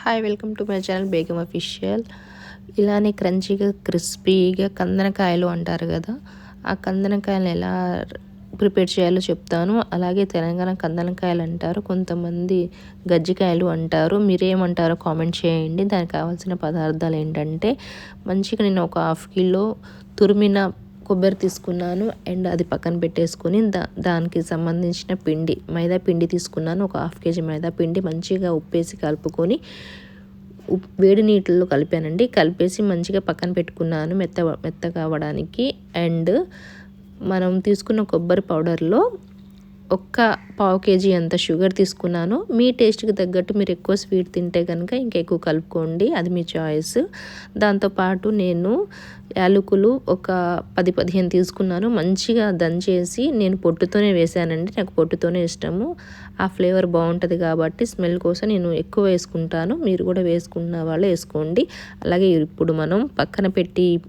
Hi welcome to my channel Begum official ఇలానే క్రంచీగా క్రిస్పీగా కందనకాయలు అంటారు కదా. ఆ కందనకాయలు ఎలా ప్రిపేర్ చేయాలో చెప్తాను. అలాగే తెలంగాణ కందనకాయలు అంటారు కొంతమంది గజ్జికాయలు అంటారు. మీరేమంటారో కామెంట్ చేయండి. దానికి కావాల్సిన పదార్థాలు ఏంటంటే మంచిగా నేను ఒక హాఫ్ కిలో తురిమిన కొబ్బరి తీసుకున్నాను అండ్ అది పక్కన పెట్టేసుకొని దా దానికి సంబంధించిన పిండి మైదా పిండి తీసుకున్నాను. ఒక హాఫ్ కేజీ మైదా పిండి మంచిగా ఉప్పేసి కలుపుకొని వేడి నీటిలో కలిపానండి. కలిపేసి మంచిగా పక్కన పెట్టుకున్నాను మెత్త మెత్తగా అవ్వడానికి. అండ్ మనం తీసుకున్న కొబ్బరి పౌడర్లో ఒక్క పావు కేజీ అంత షుగర్ తీసుకున్నాను. మీ టేస్ట్కి తగ్గట్టు మీరు ఎక్కువ స్వీట్ తింటే కనుక ఇంకా ఎక్కువ కలుపుకోండి. అది మీ చాయిస్. దాంతోపాటు నేను యాలకులు ఒక పది పదిహేను తీసుకున్నాను. మంచిగా దంచేసి నేను పొట్టుతోనే వేసానండి. నాకు పొట్టుతోనే ఇష్టము. ఆ ఫ్లేవర్ బాగుంటుంది కాబట్టి స్మెల్ కోసం నేను ఎక్కువ వేసుకుంటాను. మీరు కూడా వేసుకున్న వాళ్ళు వేసుకోండి. అలాగే ఇప్పుడు మనం పక్కన పెట్టి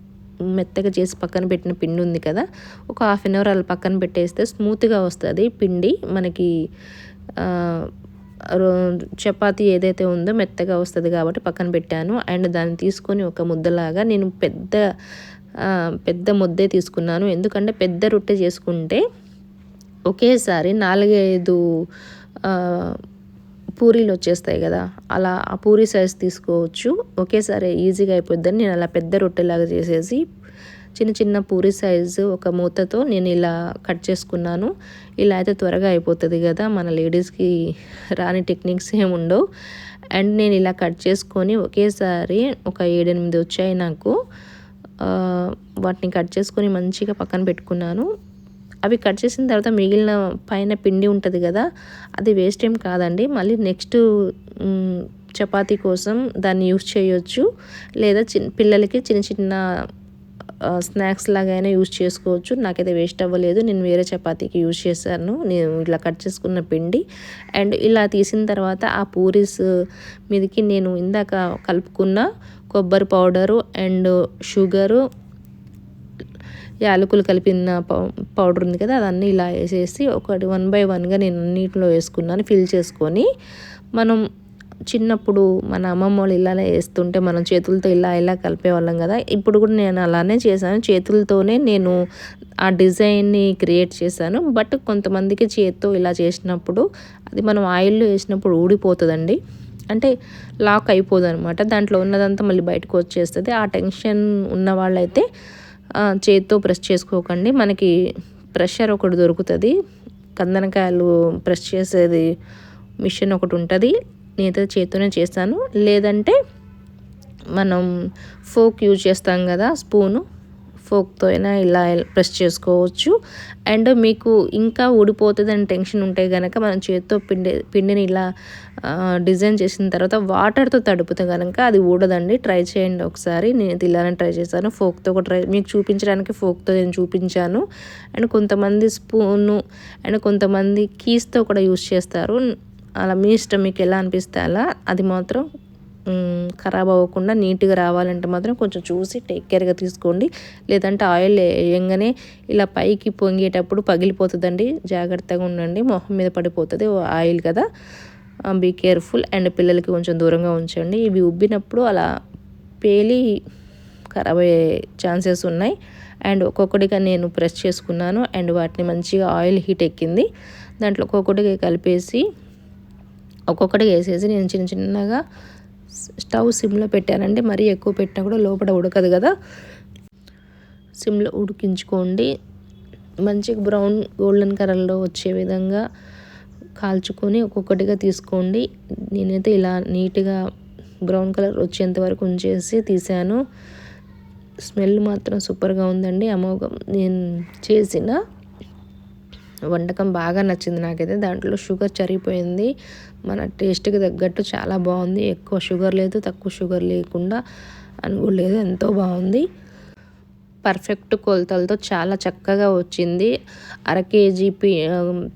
మెత్తగా చేసి పక్కన పెట్టిన పిండి ఉంది కదా ఒక హాఫ్ అన్ అవర్ అలా పక్కన పెట్టేస్తే స్మూత్గా వస్తుంది. పిండి మనకి చపాతి ఏదైతే ఉందో మెత్తగా వస్తుంది కాబట్టి పక్కన పెట్టాను. అండ్ దాన్ని తీసుకొని ఒక ముద్దలాగా నేను పెద్ద పెద్ద ముద్దే తీసుకున్నాను. ఎందుకంటే పెద్ద రొట్టె చేసుకుంటే ఒకేసారి నాలుగైదు పూరీలు వచ్చేస్తాయి కదా అలా ఆ పూరీ సైజ్ తీసుకోవచ్చు. ఒకేసారి ఈజీగా అయిపోద్దని నేను అలా పెద్ద రొట్టెలాగా చేసేసి చిన్న చిన్న పూరి సైజు ఒక మూతతో నేను ఇలా కట్ చేసుకున్నాను. ఇలా అయితే త్వరగా అయిపోతుంది కదా మన లేడీస్కి రాని టెక్నిక్స్ ఏమి ఉండవు. అండ్ నేను ఇలా కట్ చేసుకొని ఒకేసారి ఒక ఏడెనిమిది వచ్చాయి నాకు. వాటిని కట్ చేసుకొని మంచిగా పక్కన పెట్టుకున్నాను. అవి కట్ చేసిన తర్వాత మిగిలిన పైన పిండి ఉంటుంది కదా అది వేస్ట్ ఏం కాదండి. మళ్ళీ నెక్స్ట్ చపాతీ కోసం దాన్ని యూస్ చేయొచ్చు. లేదా చిన్న పిల్లలకి చిన్న చిన్న స్నాక్స్ లాగైనా యూస్ చేసుకోవచ్చు. నాకైతే వేస్ట్ అవ్వలేదు. నేను వేరే చపాతీకి యూజ్ చేశాను. నేను ఇలా కట్ చేసుకున్న పిండి. అండ్ ఇలా తీసిన తర్వాత ఆ పూరీస్ మీదకి నేను ఇందాక కలుపుకున్న కొబ్బరి పౌడరు అండ్ షుగరు యాలకులు కలిపిన పౌడర్ ఉంది కదా అదన్నీ ఇలా వేసేసి ఒకటి వన్ బై వన్గా నేను అన్నింటిలో వేసుకున్నాను ఫిల్ చేసుకొని. మనం చిన్నప్పుడు మన అమ్మమ్మ వాళ్ళు ఇలానే వేస్తుంటే మనం చేతులతో ఇలా ఇలా కలిపేవాళ్ళం కదా ఇప్పుడు కూడా నేను అలానే చేశాను. చేతులతోనే నేను ఆ డిజైన్ని క్రియేట్ చేశాను బట్ కొంతమందికి చేత్తో ఇలా చేసినప్పుడు అది మనం ఆయిల్లో వేసినప్పుడు ఊడిపోతుందండి. అంటే లాక్ అయిపోదు అనమాట దాంట్లో ఉన్నదంతా మళ్ళీ బయటకు వచ్చేస్తుంది. ఆ టెన్షన్ ఉన్న వాళ్ళైతే చేతితో ప్రెస్ చేసుకోకండి. మనకి ప్రెషర్ ఒకటి దొరుకుతుంది. కందనకాయలు ప్రెస్ చేసేది మిషన్ ఒకటి ఉంటుంది. నేనైతే చేతితోనే చేస్తాను. లేదంటే మనం ఫోక్ యూజ్ చేస్తాం కదా స్పూను ఫోక్తో అయినా ఇలా ప్రెస్ చేసుకోవచ్చు. అండ్ మీకు ఇంకా ఊడిపోతుందని టెన్షన్ ఉంటే కనుక మనం చేతితో పిండి పిండిని ఇలా డిజైన్ చేసిన తర్వాత వాటర్తో తడుపుతే కనుక అది ఊడదండి. ట్రై చేయండి ఒకసారి. నేను ఇలానే ట్రై చేశాను. ఫోక్తో కూడా ట్రై మీకు చూపించడానికి ఫోక్తో నేను చూపించాను. అండ్ కొంతమంది స్పూను అండ్ కొంతమంది కీస్తో కూడా యూస్ చేస్తారు. అలా మీ ఇష్టం మీకు ఎలా అనిపిస్తే అలా అది మాత్రం ఖరాబ్ అవ్వకుండా నీట్గా రావాలంటే మాత్రం కొంచెం చూసి టేక్ కేర్గా తీసుకోండి. లేదంటే ఆయిల్ వేయంగానే ఇలా పైకి పొంగేటప్పుడు పగిలిపోతుందండి. జాగ్రత్తగా ఉండండి. మొహం మీద పడిపోతుంది ఆయిల్ కదా. Be careful. అండ్ పిల్లలకి కొంచెం దూరంగా ఉంచండి. ఇవి ఉబ్బినప్పుడు అలా పేలి ఖరాబ్ అయ్యే ఛాన్సెస్ ఉన్నాయి. అండ్ ఒక్కొక్కటిగా నేను ప్రెస్ చేసుకున్నాను. అండ్ వాటిని మంచిగా ఆయిల్ హీట్ ఎక్కింది. దాంట్లో ఒక్కొక్కటిగా కలిపేసి ఒక్కొక్కటిగా వేసేసి నేను చిన్న చిన్నగా స్టవ్ సిమ్లో పెట్టానండి మరీ ఎక్కువ పెట్టినా కూడా లోపల ఉడకదు కదా. సిమ్లో ఉడికించుకోండి. మంచిగా బ్రౌన్ గోల్డెన్ కలర్లో వచ్చే విధంగా కాల్చుకొని ఒక్కొక్కటిగా తీసుకోండి. నేనైతే ఇలా నీట్గా బ్రౌన్ కలర్ వచ్చేంత వరకు ఉంచేసి తీసాను. స్మెల్ మాత్రం సూపర్గా ఉందండి అమోఘం. నేను చేసిన వంటకం బాగా నచ్చింది నాకైతే. దాంట్లో షుగర్ చరిగిపోయింది. మన టేస్ట్కి తగ్గట్టు చాలా బాగుంది. ఎక్కువ షుగర్ లేదు తక్కువ షుగర్ లేకుండా అనుకోలేదు ఎంతో బాగుంది. పర్ఫెక్ట్ కొలతలతో చాలా చక్కగా వచ్చింది. అర కేజీ పి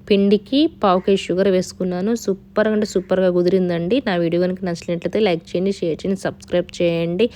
పిండికి పావు కేజీ షుగర్ వేసుకున్నాను. సూపర్ అంటే సూపర్గా కుదిరిందండి. నా వీడియో కనుక నచ్చినట్లయితే లైక్ చేయండి షేర్ చేయండి సబ్స్క్రైబ్ చేయండి.